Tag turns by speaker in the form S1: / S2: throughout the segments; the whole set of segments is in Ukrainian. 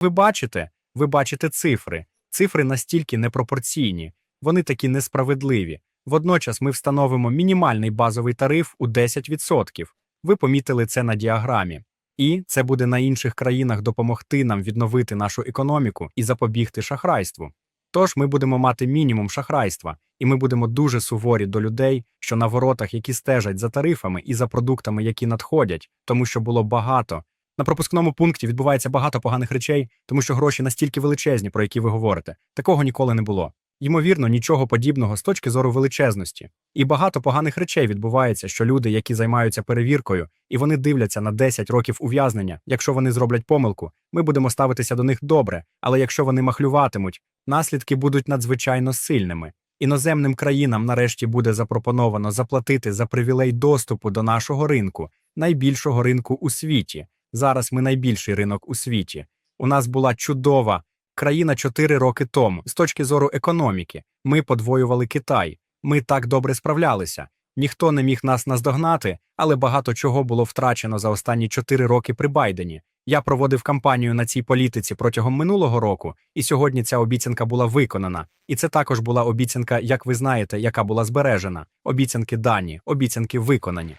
S1: Ви бачите, ви бачите цифри. Цифри настільки непропорційні, вони такі несправедливі. Водночас ми встановимо мінімальний базовий тариф у 10%. Ви помітили це на діаграмі. І це буде на інших країнах допомогти нам відновити нашу економіку і запобігти шахрайству. Тож ми будемо мати мінімум шахрайства, і ми будемо дуже суворі до людей, що на воротах, які стежать за тарифами і за продуктами, які надходять, тому що було багато. На пропускному пункті відбувається багато поганих речей, тому що гроші настільки величезні, про які ви говорите. Такого ніколи не було. Ймовірно, нічого подібного з точки зору величезності. І багато поганих речей відбувається, що люди, які займаються перевіркою, і вони дивляться на 10 років ув'язнення. Якщо вони зроблять помилку, ми будемо ставитися до них добре. Але якщо вони махлюватимуть, наслідки будуть надзвичайно сильними. Іноземним країнам нарешті буде запропоновано заплатити за привілей доступу до нашого ринку, найбільшого ринку у світі. Зараз ми найбільший ринок у світі. У нас була чудова країна 4 роки тому. З точки зору економіки, ми подвоювали Китай. Ми так добре справлялися. Ніхто не міг нас наздогнати, але багато чого було втрачено за останні 4 роки при Байдені. Я проводив кампанію на цій політиці протягом минулого року, і сьогодні ця обіцянка була виконана. І це також була обіцянка, як ви знаєте, яка була збережена. Обіцянки дані, обіцянки виконані.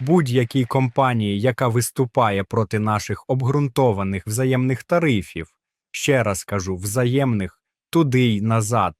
S1: Будь-якій компанії, яка виступає проти наших обґрунтованих взаємних тарифів, ще раз кажу, взаємних туди й назад.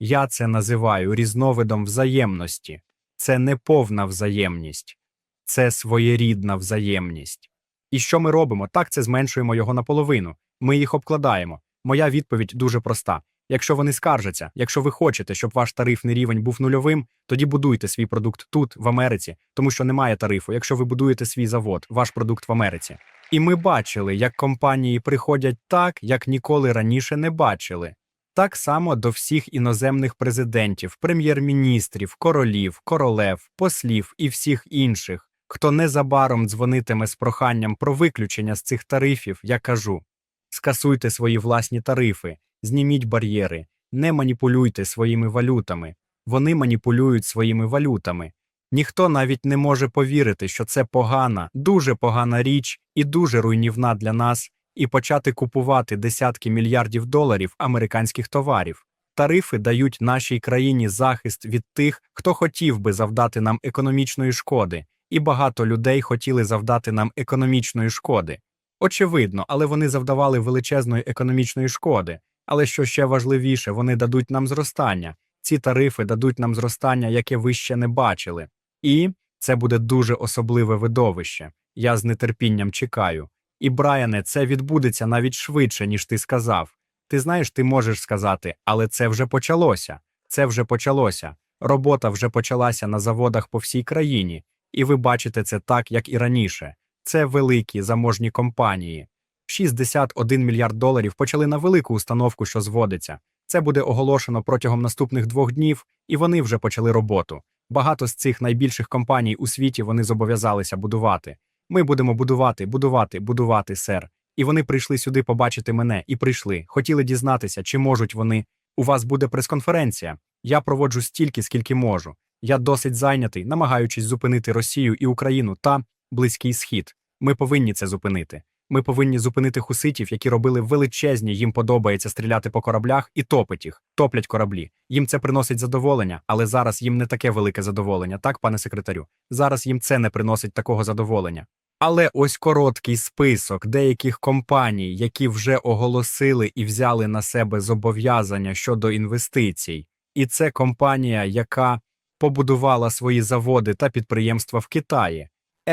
S1: Я це називаю різновидом взаємності. Це не повна взаємність, це своєрідна взаємність. І що ми робимо? Так, це зменшуємо його наполовину. Ми їх обкладаємо. Моя відповідь дуже проста. Якщо вони скаржаться, якщо ви хочете, щоб ваш тарифний рівень був нульовим, тоді будуйте свій продукт тут, в Америці, тому що немає тарифу, якщо ви будуєте свій завод, ваш продукт в Америці. І ми бачили, як компанії приходять так, як ніколи раніше не бачили. Так само до всіх іноземних президентів, прем'єр-міністрів, королів, королев, послів і всіх інших, хто незабаром дзвонитиме з проханням про виключення з цих тарифів, я кажу: скасуйте свої власні тарифи, зніміть бар'єри, не маніпулюйте своїми валютами. Вони маніпулюють своїми валютами. Ніхто навіть не може повірити, що це погана, дуже погана річ і дуже руйнівна для нас, і почати купувати десятки мільярдів доларів американських товарів. Тарифи дають нашій країні захист від тих, хто хотів би завдати нам економічної шкоди, і багато людей хотіли завдати нам економічної шкоди. Очевидно, але вони завдавали величезної економічної шкоди. Але що ще важливіше, вони дадуть нам зростання. Ці тарифи дадуть нам зростання, яке ви ще не бачили. І це буде дуже особливе видовище. Я з нетерпінням чекаю. І, Брайане, це відбудеться навіть швидше, ніж ти сказав. Ти знаєш, ти можеш сказати, але це вже почалося. Це вже почалося. Робота вже почалася на заводах по всій країні, і ви бачите це так, як і раніше. Це великі заможні компанії. 61 мільярд доларів почали на велику установку, що зводиться. Це буде оголошено протягом наступних двох днів, і вони вже почали роботу. Багато з цих найбільших компаній у світі вони зобов'язалися будувати. Ми будемо будувати, будувати, будувати, сер. І вони прийшли сюди побачити мене і прийшли. Хотіли дізнатися, чи можуть вони. У вас буде прес-конференція. Я проводжу стільки, скільки можу. Я досить зайнятий, намагаючись зупинити Росію і Україну та Близький Схід. Ми повинні це зупинити. Ми повинні зупинити хуситів, які робили величезні, їм подобається стріляти по кораблях і топить їх, топлять кораблі. Їм це приносить задоволення, але зараз їм не таке велике задоволення, так, пане секретарю? Зараз їм це не приносить такого задоволення. Але ось короткий список деяких компаній, які вже оголосили і взяли на себе зобов'язання щодо інвестицій. І це компанія, яка побудувала свої заводи та підприємства в Китаї.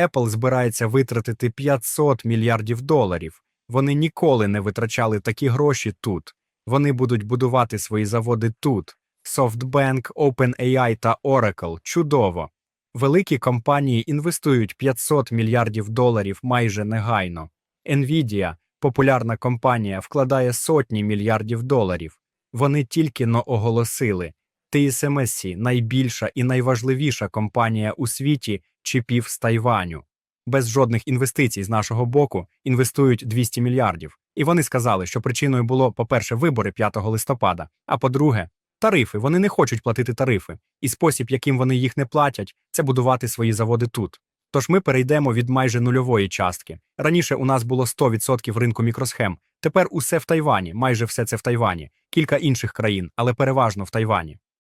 S1: Apple збирається витратити 500 мільярдів доларів. Вони ніколи не витрачали такі гроші тут. Вони будуть будувати свої заводи тут. SoftBank, OpenAI та Oracle – чудово. Великі компанії інвестують 500 мільярдів доларів майже негайно. Nvidia, популярна компанія, вкладає сотні мільярдів доларів. Вони тільки но оголосили. TSMC – найбільша і найважливіша компанія у світі чіпів з Тайваню. Без жодних інвестицій з нашого боку інвестують 200 мільярдів. І вони сказали, що причиною було, по-перше, вибори 5 листопада, а по-друге, тарифи. Вони не хочуть платити тарифи. І спосіб, яким вони їх не платять, це будувати свої заводи тут. Тож ми перейдемо від майже нульової частки. Раніше у нас було 100% ринку мікросхем. Тепер усе в Тайвані, майже все це в Тайвані, кілька інших країн, але переважно в Тайвані.